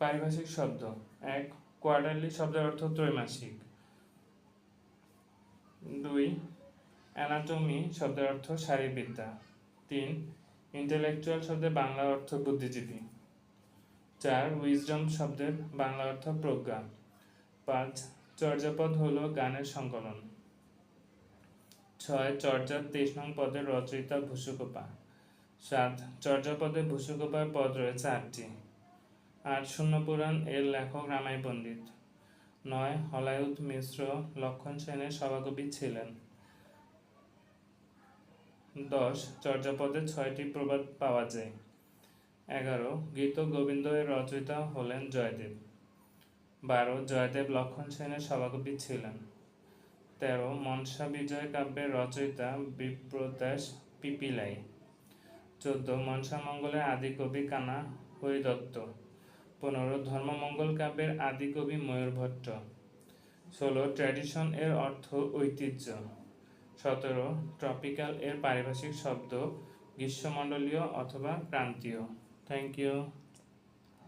পারিভাষিক শব্দ। এক কোয়ার্টারলি শব্দের অর্থ ত্রৈমাসিক। দুই অ্যানাটমি শব্দের অর্থ শারীরবিদ্যা। তিন ইন্টেলেকচুয়াল শব্দের বাংলা অর্থ বুদ্ধিজীবী। চার উইজডম শব্দের বাংলা অর্থ প্রজ্ঞা। পাঁচ, চর্যাপদ হলো গানের সংকলন। ছয়, চর্যার তেইশ নং পদের রচয়িতা ভূসুকোপা সাত, চর্যাপদে ভূসুকোপার পদ রয়েছে আটটি। আট শূন্য পুরাণ এর লেখক রামাই পণ্ডিত। নয়, হলায়ুত মিশ্র লক্ষণ সেনের সভাকবি ছিলেন। দশ, চর্যাপদে ছয়টি প্রবাদ পাওয়া যায়। এগারো, গীত গোবিন্দ এর রচয়িতা হলেন জয়দেব। বারো, জয়দেব লক্ষণ সেনের সভাকবি ছিলেন। তেরো, মনসা বিজয় কাব্যের রচয়িতা বিপ্রদাস পিপিলাই। চোদ্দ, মনসা মঙ্গলের আদি কবি কানা হরিদত্ত। পনেরো ধর্মমঙ্গল কাব্যের আদি কবি ময়ূর ভট্ট। ষোলো ট্র্যাডিশন এর অর্থ ঐতিহ্য। সতেরো ট্রপিক্যাল এর পারিভাষিক শব্দ গ্রীষ্মমণ্ডলীয় অথবা ক্রান্তীয়। Thank you